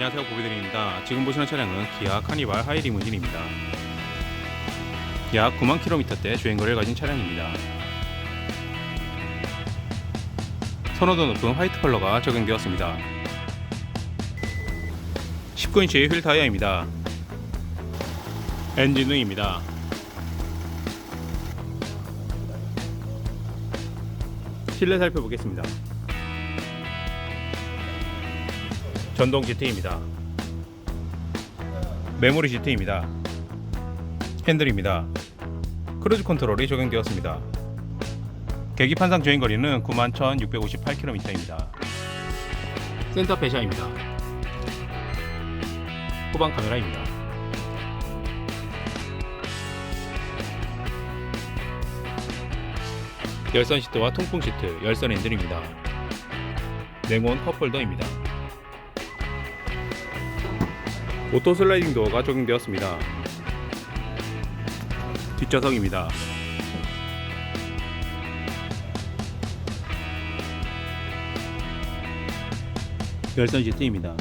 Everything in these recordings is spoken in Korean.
안녕하세요. 보비드입니다. 지금 보시는 차량은 기아 카니발 하이 리무진입니다. 약 9만 킬로미터대 주행거리를 가진 차량입니다. 선호도 높은 화이트 컬러가 적용되었습니다. 19인치 휠 타이어입니다. 엔진 후입니다. 실내 살펴보겠습니다 전동 GT입니다. 메모리 GT입니다. 핸들입니다. 크루즈 컨트롤이 적용되었습니다. 계기판상 주행거리는 91,658km입니다. 센터 배샤입니다. 후방 카메라입니다. 열선 시트와 통풍 시트, 열선 핸들입니다. 냉온 컵홀더입니다. 오토 슬라이딩 도어가 적용되었습니다. 뒷좌석입니다. 열선 시트입니다.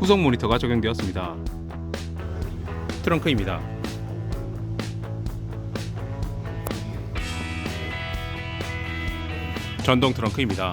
후속 모니터가 적용되었습니다. 트렁크입니다. 전동 트렁크입니다.